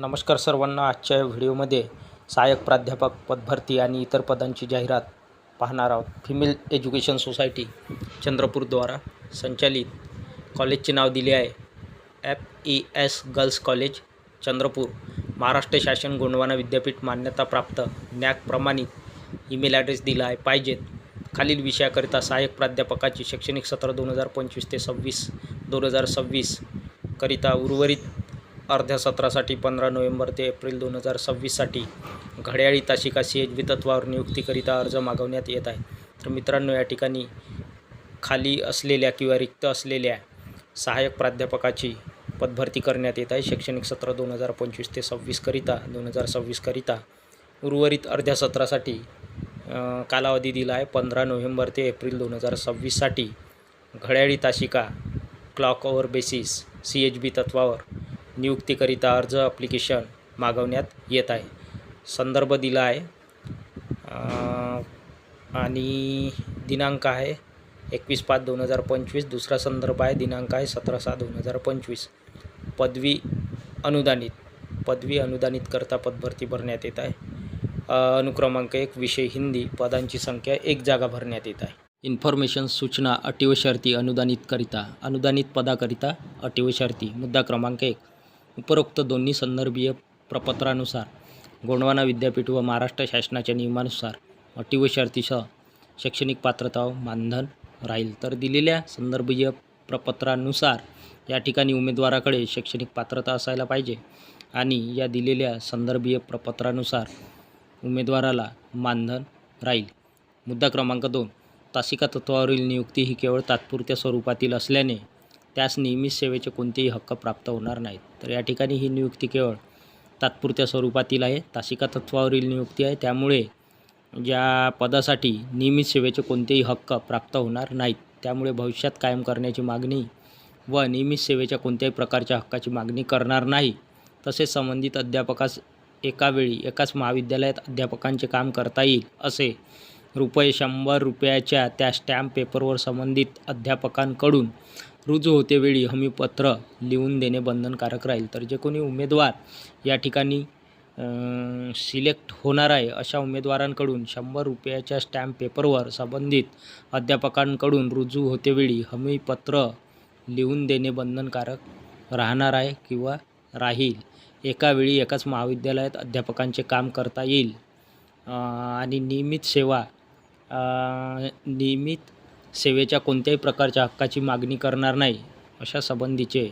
नमस्कार सर्वांना आजच्या व्हिडिओमध्ये सहाय्यक प्राध्यापक पदभरती आणि इतर पदांची जाहिरात पाहणार आहोत. फिमेल एज्युकेशन सोसायटी चंद्रपूरद्वारा संचालित कॉलेजचे नाव दिले आहे. F E S girls college Chandrapur. Maharashtra शासन गोंडवाना विद्यापीठ मान्यताप्राप्त नॅक प्रमाणित ईमेल ॲड्रेस दिला आहे. पाहिजेत. खालील विषयाकरिता सहाय्यक प्राध्यापकाची शैक्षणिक सत्र दोन हजार पंचवीस ते सव्वीस दोन हजार सव्वीस करिता उर्वरित अर्ध्या सत्रासाठी पंधरा नोव्हेंबर ते एप्रिल दोन हजार सव्वीससाठी घड्याळी तासिका सी एच बी तत्वावर नियुक्तीकरिता अर्ज मागवण्यात येत आहे. तर मित्रांनो या ठिकाणी खाली असलेल्या किंवा रिक्त असलेल्या सहाय्यक प्राध्यापकाची पदभरती करण्यात येत आहे. शैक्षणिक सत्र दोन हजार पंचवीस ते सव्वीसकरिता दोन हजार सव्वीसकरिता उर्वरित अर्ध्या सत्रासाठी कालावधी दिला आहे. पंधरा नोव्हेंबर ते एप्रिल दोन हजार सव्वीससाठी घड्याळी तासिका clock over basis C H B तत्वावर नियुक्तीकरिता अर्ज ॲप्लिकेशन मागवण्यात येत आहे. संदर्भ दिला आहे. आणि दिनांक आहे एकवीस पाच दोन हजार पंचवीस. दुसरा संदर्भ आहे दिनांक आहे सतरा सहा दोन हजार पंचवीस. पदवी अनुदानित पदवी अनुदानित करता पदभरती भरण्यात येत आहे. अनुक्रमांक एक विषय हिंदी पदांची संख्या एक जागा भरण्यात येत आहे. इन्फॉर्मेशन सूचना अटी व शर्ती अनुदानितकरिता अनुदानित पदाकरिता अटी व शर्ती मुद्दा क्रमांक एक. उपरोक्त दोन्ही संदर्भीय प्रपत्रानुसार गोंडवाना विद्यापीठ व महाराष्ट्र शासनाच्या नियमानुसार अटी व शर्तीसह शैक्षणिक पात्रता मानधन राहील. तर दिलेल्या संदर्भीय प्रपत्रानुसार या ठिकाणी उमेदवाराकडे शैक्षणिक पात्रता असायला पाहिजे आणि या दिलेल्या संदर्भीय प्रपत्रानुसार उमेदवाराला मानधन राहील. मुद्दा क्रमांक दोन. तासिका तत्वावरील नियुक्ती ही केवळ तात्पुरत्या स्वरूपातील असल्याने त्यास नियमित सेवेचे कोणतेही हक्क प्राप्त होणार नाहीत. तर या ठिकाणी ही नियुक्ती केवळ तात्पुरत्या स्वरूपातील आहे तासिका तत्वावरील नियुक्ती आहे. त्यामुळे ज्या पदासाठी नियमित सेवेचे कोणतेही हक्क प्राप्त होणार नाहीत त्यामुळे भविष्यात कायम करण्याची मागणी व नियमित सेवेच्या कोणत्याही प्रकारच्या हक्काची मागणी करणार नाही तसेच संबंधित अध्यापकास एकावेळी एकाच महाविद्यालयात अध्यापकांचे काम करता येईल असे रुपये शंभर रुपयाच्या त्या स्टॅम्प पेपरवर संबंधित अध्यापकांकडून रुजू होतेवेळी हमीपत्र लिहून देणे बंधनकारक राहील. तर जे कोणी उमेदवार या ठिकाणी सिलेक्ट होणार आहे अशा उमेदवारांकडून शंभर रुपयाच्या स्टॅम्प पेपरवर संबंधित अध्यापकांकडून रुजू होतेवेळी हमीपत्र लिहून देणे बंधनकारक राहणार आहे किंवा राहील. एका वेळी एकाच महाविद्यालयात अध्यापकांचे काम करता येईल. आणि नियमित सेवा नियमित सेवेच्या कोणत्याही प्रकारच्या हक्काची मागणी करणार नाही अशा संबंधीचे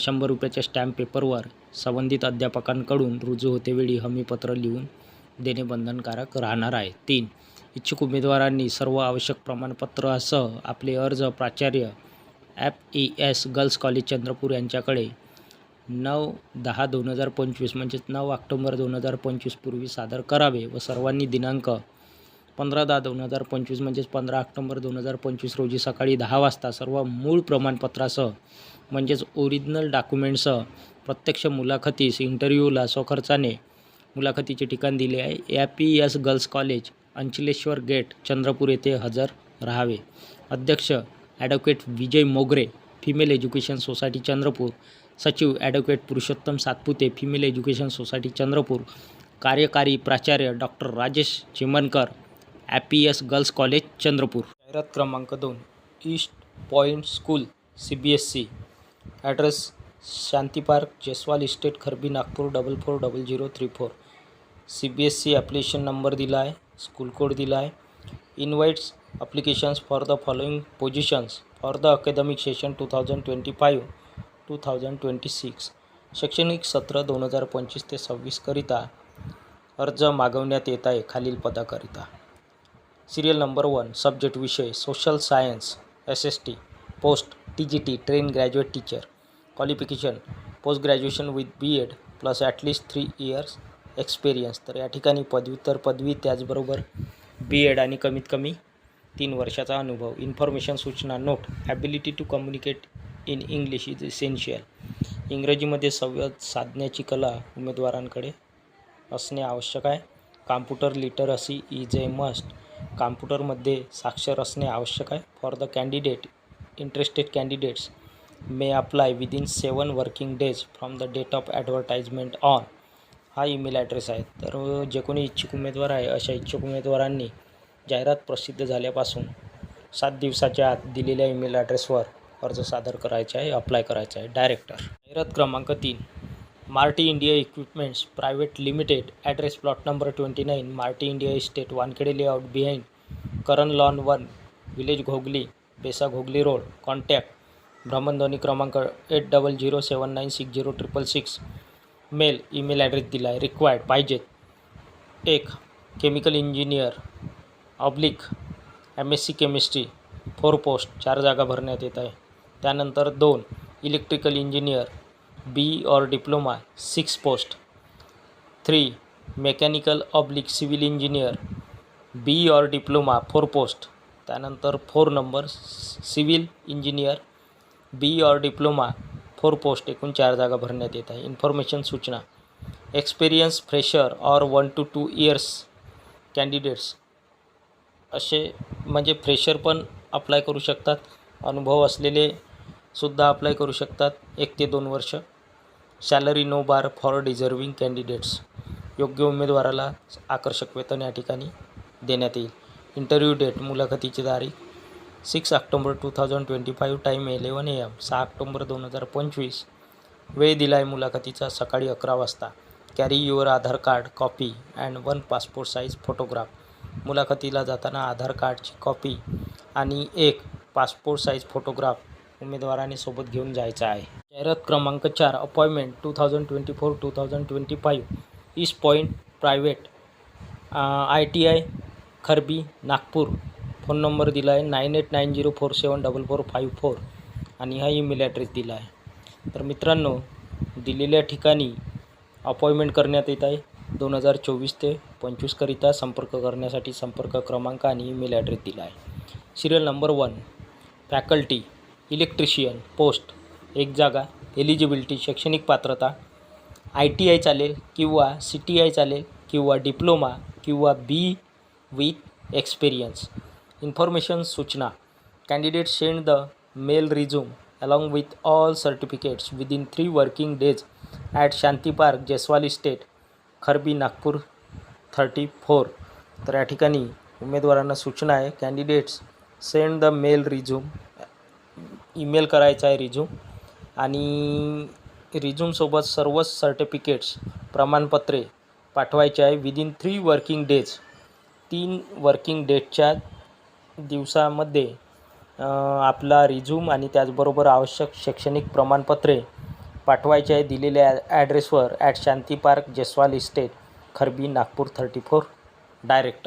शंभर रुपयाच्या स्टॅम्प पेपरवर संबंधित अध्यापकांकडून रुजू होतेवेळी हमीपत्र लिहून देणे बंधनकारक राहणार आहे. तीन इच्छुक उमेदवारांनी सर्व आवश्यक प्रमाणपत्रासह आपले अर्ज प्राचार्य F E S girls college Chandrapur यांच्याकडे नऊ दहा दोन हजार पंचवीस म्हणजेच नऊ ऑक्टोंबर दोन हजार पंचवीस पूर्वी सादर करावे व सर्वांनी दिनांक पंधरा दहा दोन हजार पंचवीस म्हणजेच पंधरा ऑक्टोंबर दोन हजार पंचवीस रोजी सकाळी दहा वाजता सर्व मूळ प्रमाणपत्रासह म्हणजेच ओरिजिनल डॉक्युमेंटसह प्रत्यक्ष मुलाखतीस इंटरव्ह्यूला स्वखर्चाने मुलाखतीचे ठिकाण दिले आहे. A P S girls college Anchaleshwar gate Chandrapur येथे हजर राहावे. अध्यक्ष ॲडव्होकेट विजय मोगरे फिमेल एज्युकेशन सोसायटी चंद्रपूर. सचिव advocate Purushottam Satpute female education society Chandrapur. कार्यकारी प्राचार्य डॉक्टर राजेश चिमनकर ॲपियस गर्ल्स कॉलेज चंद्रपूर. जाहिरात क्रमांक दोन East Point school C B S C address Shanti park Jaiswal estate Kharbi Nagpur double four double zero three four. C B S C application number दिला आहे school code दिला आहे. Invites applications for the following positions for the academic session two thousand twenty five two thousand twenty six. शैक्षणिक सत्र दोन हजार पंचवीस ते सव्वीसकरिता अर्ज मागवण्यात येत आहे खालील पदाकरिता. सिरियल नंबर वन सब्जेक्ट विषय social science S S T post T G T train graduate teacher. Qualification post graduation with B Ed plus at least three years experience तर या ठिकाणी पदव्युत्तर पदवी त्याचबरोबर बी एड आणि कमीत कमी तीन वर्षाचा अनुभव. इन्फॉर्मेशन सूचना note ability to communicate in English is essential इंग्रजीमध्ये संवाद साधण्याची कला उमेदवारांकडे असणे आवश्यक आहे. Computer literacy is a must कॉम्प्युटरमध्ये साक्षर असणे आवश्यक आहे. For the candidate interested candidates may apply within seven working days from the date of advertisement on हा ईमेल ॲड्रेस आहे. तर जे कोणी इच्छुक उमेदवार आहे अशा इच्छुक उमेदवारांनी जाहिरात प्रसिद्ध झाल्यापासून सात दिवसाच्या आत दिलेल्या ईमेल ॲड्रेसवर अर्ज सादर करायचा आहे अप्लाय करायचा आहे. डायरेक्टर जाहिरात क्रमांक तीन. Marty India equipments private limited address plot number twenty nine Marty India estate Wankhede layout behind Karan lawn one village Ghogli Besa Ghogli road contact भ्रमणध्वनी क्रमांक eight double zero seven nine six zero triple six. Mail email address दिला आहे. Required पाहिजेत. एक chemical engineer oblique M S C chemistry four post चार जागा भरण्यात येत आहे. त्यानंतर दोन electrical engineer B or diploma six post three mechanical oblique civil engineer B or diploma four post त्यानंतर four number civil engineer B or diploma four post एकूण चार जागा भरण्यात येत आहे. इन्फॉर्मेशन सूचना. Experience fresher or one two two years candidates असे म्हणजे फ्रेशर पण अप्लाय करू शकतात. अनुभव असलेले सुद्धा अप्लाय करू शकतात. एक ते दोन वर्ष. Salary no bar for deserving candidates. योग्य उमेदवाराला आकर्षक वेतन या ठिकाणी देण्यात येईल. इंटरव्ह्यू डेट मुलाखतीची तारीख six October two thousand twenty five time eleven A M सहा ऑक्टोंबर दोन हजार पंचवीस. वेळ दिला आहे मुलाखतीचा सकाळी अकरा वाजता. Carry your Aadhaar card copy and one passport size photograph. मुलाखतीला जाताना आधार कार्डची कॉपी आणि एक पासपोर्ट साईज फोटोग्राफ उमेदवाराने सोबत घेऊन जायचा आहे. जाहिरात क्रमांक चार appointment two thousand twenty four two thousand twenty five East Point private I T I Kharbi Nagpur. Phone number दिला आहे nine eight nine zero four seven double four five four आणि हा ईमेल ॲड्रेस दिला आहे तर मित्रांनो दिलेल्या ठिकाणी अपॉइंटमेंट करण्यात येत आहे. दोन हजार चोवीस ते पंचवीसकरिता संपर्क करण्यासाठी संपर्क क्रमांक आणि ईमेल ॲड्रेस दिला आहे serial number one faculty electrician post. एक जागा एलिजिबिलिटी शैक्षणिक पात्रता आय टी आय चालेल किंवा सी टी आय चालेल किंवा डिप्लोमा किंवा बी विथ एक्सपिरियन्स इन्फॉर्मेशन सूचना. Candidate send the mail resume along with all certificates within three working days at Shanti park Jaiswal estate Kharbi Nagpur thirty four तर या ठिकाणी उमेदवारांना सूचना आहे. Candidates send the mail resume email करायचा आहे resume आणि रिझ्यूमसोबत सर्वच सर्टिफिकेट्स प्रमाणपत्रे पाठवायचे आहे विदिन थ्री वर्किंग डेज तीन वर्किंग डेटच्या दिवसामध्ये आपला रिझ्यूम आणि त्याचबरोबर आवश्यक शैक्षणिक प्रमाणपत्रे पाठवायचे आहे. दिलेल्या ॲड्रेसवर at Shanti park Jaiswal estate Kharbi Nagpur thirty four director